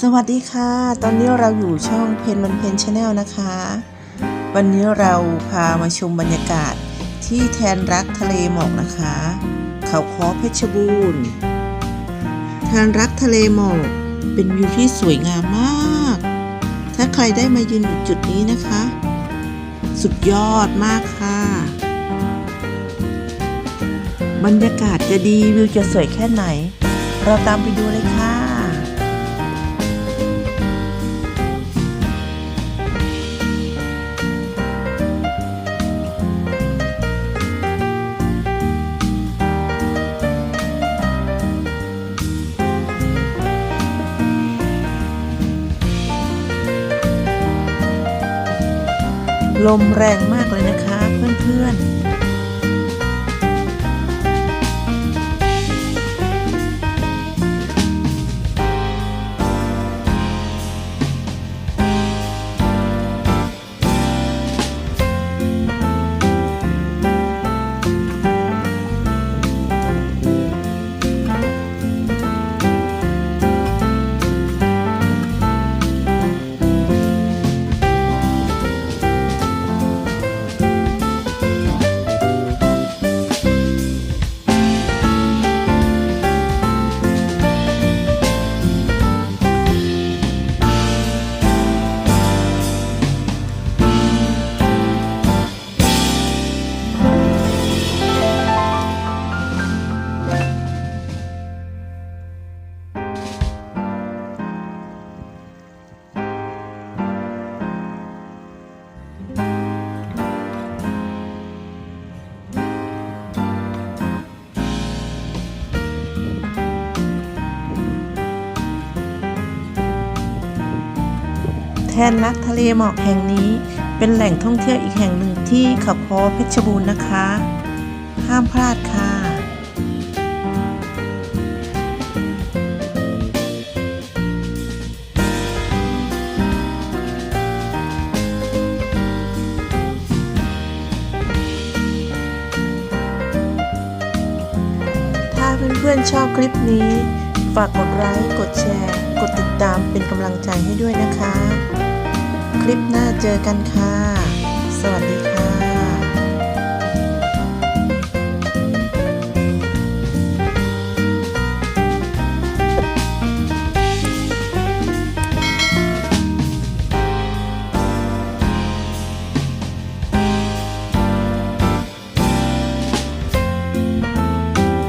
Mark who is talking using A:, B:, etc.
A: สวัสดีค่ะ ตอนนี้เราอยู่ช่องเพนวันเพนชาแนลนะคะ วันนี้เราพามาชมบรรยากาศที่แทนรักทะเลหมอกนะคะ เขาค้อเพชรบูรณ์แทนรักทะเลหมอกเป็นวิวที่สวยงามมาก ถ้าใครได้มายืนอยู่จุดนี้นะคะ สุดยอดมากค่ะ บรรยากาศจะดีวิวจะสวยแค่ไหน เราตามไปดูเลยค่ะ ลมแรงมาก นรักทะเลหมอกแห่งนี้ เป็นแหล่งท่องเที่ยวอีกแห่งหนึ่งที่เขาคอเพชรบูรณ์นะคะ ห้ามพลาดค่ะถ้าเพื่อนๆชอบคลิปนี้ ฝากกดไลค์ กดแชร์ กดติดตามเป็นกำลังใจให้ด้วยนะคะ คลิปหน้าเจอกันค่ะ สวัสดีค่ะ